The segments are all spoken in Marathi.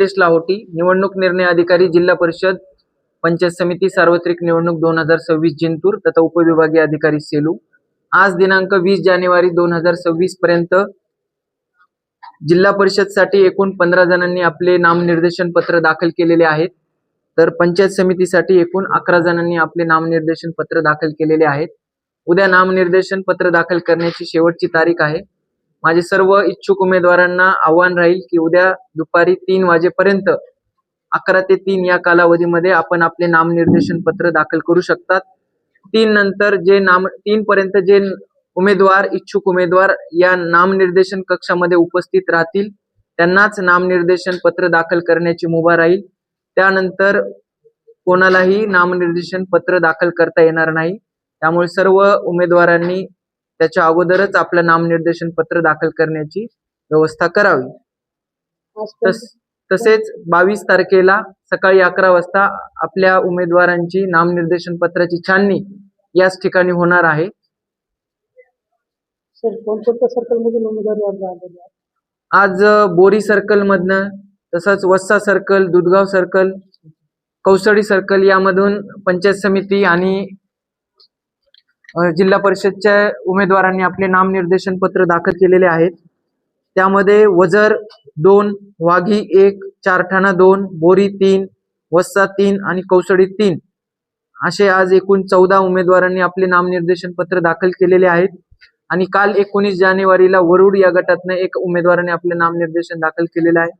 नितेश लाहोटी निवडणूक निर्णय अधिकारी जिल्हा परिषद पंचायत समिती सार्वत्रिक निवडणूक दोन हजार सव्वीस जिंतूर तथा उपविभागीय अधिकारी सेलू. आज दिनांक वीस जानेवारी दोन हजार सव्वीस पर्यंत जिल्हा परिषदसाठी एकूण पंधरा जणांनी आपले नामनिर्देशन पत्र दाखल केलेले आहेत. तर पंचायत समितीसाठी एकूण अकरा जणांनी आपले नामनिर्देशन पत्र दाखल केलेले आहेत. उद्या नामनिर्देशन पत्र दाखल करण्याची शेवटची तारीख आहे. माझे सर्व इच्छुक उमेदवारांना आव्हान राहील की उद्या दुपारी तीन वाजेपर्यंत अकरा ते तीन या कालावधीमध्ये आपण आपले नामनिर्देशन पत्र दाखल करू शकतात. तीन नंतर जे नाम तीन पर्यंत जे उमेदवार इच्छुक उमेदवार या नामनिर्देशन कक्षामध्ये उपस्थित राहतील त्यांनाच नामनिर्देशन पत्र दाखल करण्याची मुभा राहील. त्यानंतर कोणालाही नामनिर्देशन पत्र दाखल करता येणार नाही. त्यामुळे सर्व उमेदवारांनी त्याच्या अगोदरच आपलं नामनिर्देशन पत्र दाखल करण्याची व्यवस्था करावी. तस तसेच बावीस तारखेला सकाळी अकरा वाजता आपल्या उमेदवारांची नामनिर्देशन पत्राची छाननी याच ठिकाणी होणार आहे. आज बोरी सर्कल मधनं तसंच Wassa circle Dudhgaon circle Kausadi circle यामधून पंचायत समिती आणि जिल्हा परिषदच्या उमेदवारांनी आपले नामनिर्देशन पत्र दाखल केलेले आहेत. त्यामध्ये वजर दोन वाघी एक चारठाणा दोन बोरी तीन वस्सा तीन आणि कौसडी तीन असे आज एकूण चौदा उमेदवारांनी आपले नामनिर्देशन पत्र दाखल केलेले आहेत. आणि काल एकोणीस जानेवारीला वरुड या गटातनं एक उमेदवाराने आपले नामनिर्देशन दाखल केलेलं आहे.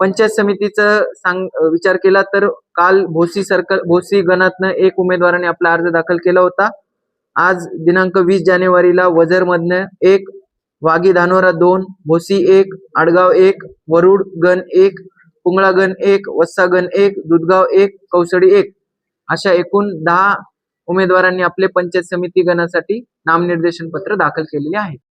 पंचायत समितीचं सांग विचार केला तर काल भोसी सर्कल भोसी गणातनं एक उमेदवाराने आपला अर्ज दाखल केला होता. आज दिनांक वीस जानेवारीला वजरमधनं एक वागी धानोरा दोन भोसी एक आडगाव एक वरुड गण एक पुंगळा गण एक वस्सा गण एक दुधगाव एक कौसडी एक. अशा एकूण दहा उमेदवारांनी आपले पंचायत समिती गणासाठी नामनिर्देशन पत्र दाखल केलेले आहे.